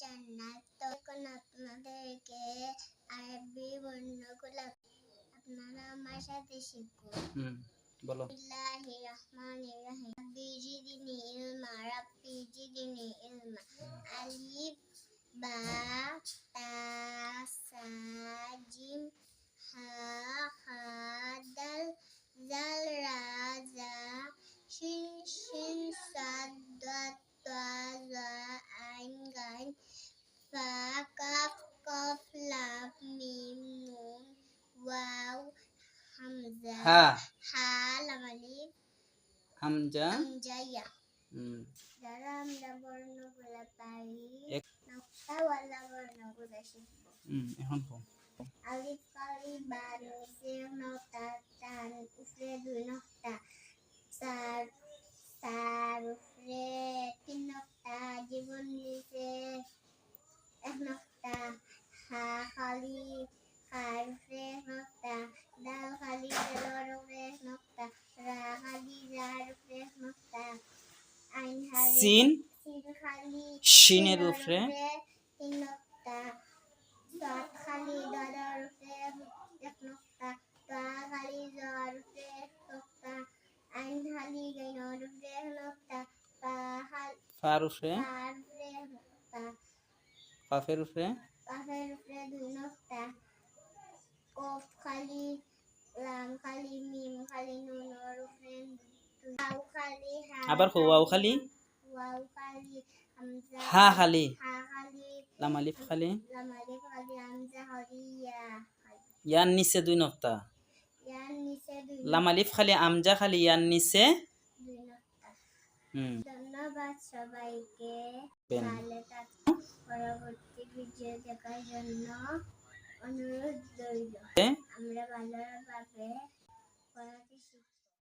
জান্নাত তো আপনাদেরকে আরবি বর্ণগুলো আপনারা আমার সাথে শিখুন বলো। বিসমিল্লাহির রহমানির রহিম। রব্বি জিদনি ইলমা রব্বি জিদনি ইলমা। আলিফ বা হামজা হা হা লাম আলিফ হামজা। হামজাইয়া। হুম। যারা আমরা বর্ণগুলো পারি নকশাওয়ালা বর্ণগুলো শিখব। হুম এখন আলিফ কালি বা নিচে নকটা টান উপরে দুই নকটা চার চার উপরে তিন নকটা জীবন নিচে এক নকটা হা খালি খার উপরে এক নকটা ডাল খালি ডালের উপরে এক নকটা রা খালি রার উপরে এক নকটা আইন খালি সিন সিন খালি শিনের উপরে তিন নকটা সাত খালি দাদার উপরে এক নকটা তা খালি যার উপরে এক নকটা আইন খালি গাইনর উপরে এক খালি ফার উপরে। পার উপরে। কাফের উপরে দুই নকটা কফ খালি লাম খালি মিম খালি উপরে খালি আবার খালি। হা খালি লাম আলিফ খালি ইয়া ইয়ার নিচে দুই নক্তা লাম আলিফ খালি আমজা খালি ইয়ার নিচে ধন্যবাদ সবাইকে। পরবর্তী ভিডিও দেখার জন্য অনুরোধ রইল? আমরা ভালোভাবে পড়াতে শিখি